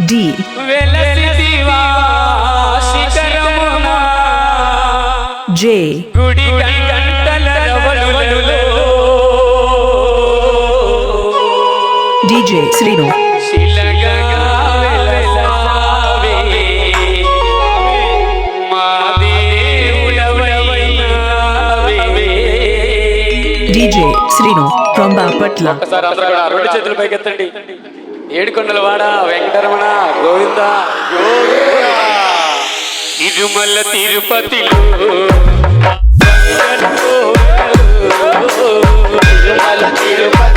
D. J. గుడి DJ Srinu. శిలగ శ్రీను రొంబ అప్పట్ల ఏడుకొండల వాడ వెంకటరమణ గోవింద తిరుమల తిరుపతిలో. తిరుమల తిరుపతి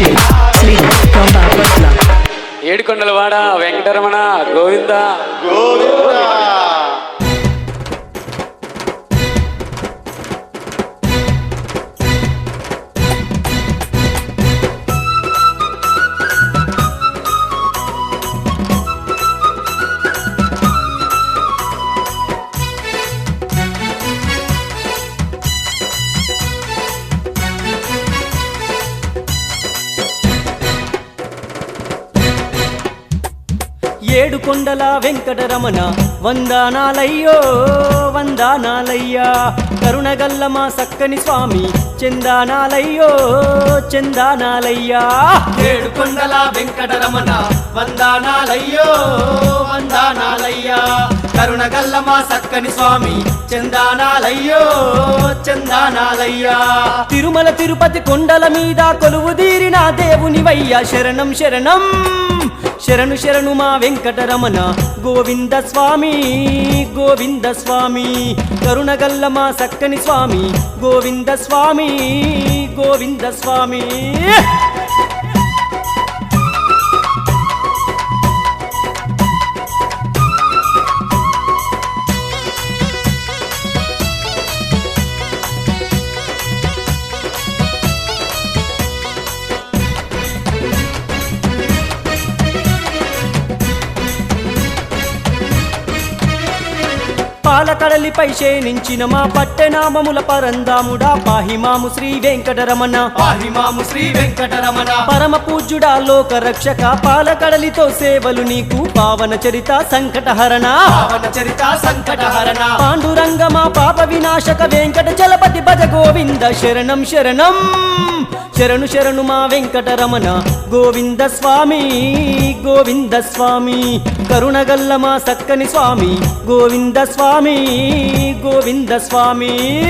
ఏడుకొండల శ్రీ ఏడుకొండలవాడ వెంకటరమణ గోవింద. గోవింద. ఏడు కొండల వెంకటరమణ వందానాలయ్యో వందానాలయ్యా. కరుణగల్ల మా సక్కని స్వామి చందానాలయ్యో చందానాలయ్యా. ఏడు కొండల వెంకటరమణ వందానాలయ్యో వందానాలయ్యా. కరుణగల్ల మా సక్కని స్వామి చందానాలయ్యో చందానాలయ్యా. తిరుమల తిరుపతి కొండల మీద కొలువు తీరిన దేవునివయ్యా శరణం శరణం. శరణు శరణు మా వెంకటరమణ. గోవింద స్వామి గోవింద స్వామి. కరుణగల్ల మా సక్కని స్వామి. గోవింద స్వామి గోవింద స్వామి. పాలకడలిపై శేనించిన మా పట్టెనామముల పరందాముడా. పాహిమాము శ్రీ వెంకటరమణ. పాహిమాము శ్రీ వెంకటరమణ. పరమ పూజ్యుడా లోక రక్షక పాలకడలితో సేవలు నీకు. పావన చరిత సంకటహరణ. పావన చరిత సంకటహరణ. పాండురంగ మా పాప వినాశక వెంకట చలపతి భజ గోవింద శరణం శరణం. శరణు శరణు మా వెంకటరమణ. గోవింద స్వామి గోవింద స్వామి. కరుణగల్ల మా సక్కని స్వామి. గోవింద స్వామి గోవింద స్వామి.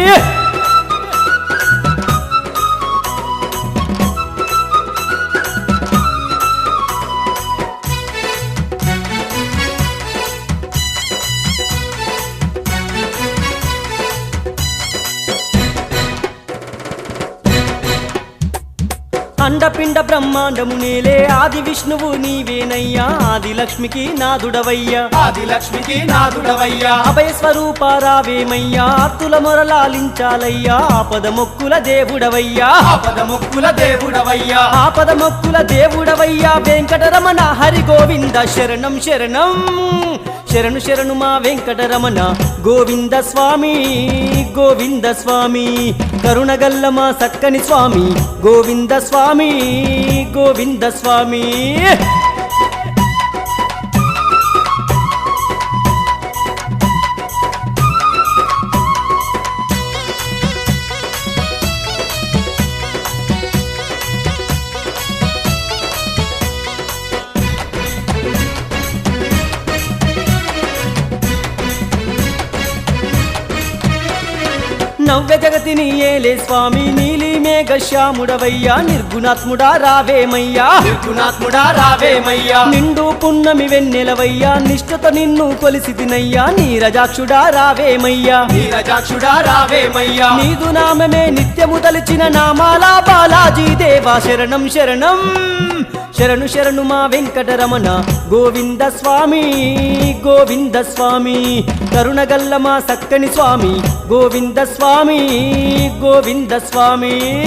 అండపిండ బ్రహ్మాండము నేలే. ఆది విష్ణువు నీవేనయ్యా. ఆది లక్ష్మికి నాదుడవయ్యా. ఆది లక్ష్మికి నాదుడవయ్యా. అభయ స్వరూప రావేమయ్యా. ఆర్తుల మొరలాలించాలయ్యా ఆపద మొక్కుల దేవుడవయ్యా. ఆపద ముక్కుల దేవుడవయ్యా. ఆపద మొక్కుల దేవుడవయ్యా. వెంకటరమణ హరి గోవింద శరణం శరణం. శరణు శరణు మా వెంకటరమణ. గోవింద స్వామి గోవింద స్వామి. కరుణగల్ల మా సక్కని స్వామి. గోవింద స్వామి గోవింద స్వామి. నవ్య జగతిని ఏలే స్వామి నీలి మేఘ శ్యాముడవయ్యా నిర్గుణాత్ముడా రావేమయ్యా. నిర్గుణాత్ముడా రావేమయ్యా. నిండు పున్నమి వెన్నెలవయ్యా నిష్ఠత నిన్ను కొలిసి తినయ్యా నీరజాక్షుడా రావేమయ్యా. నీరజాక్షుడా రావేమయ్యా. నీదు నామమే నిత్యము తలిచిన నామాల బాలాజీ దేవా శరణం శరణం. శరణు శరణు మా వెంకటరమణ. గోవింద స్వామి గోవింద స్వామి. కరుణగల్ల మా సక్కని స్వామి. గోవింద స్వామి గోవింద స్వామి.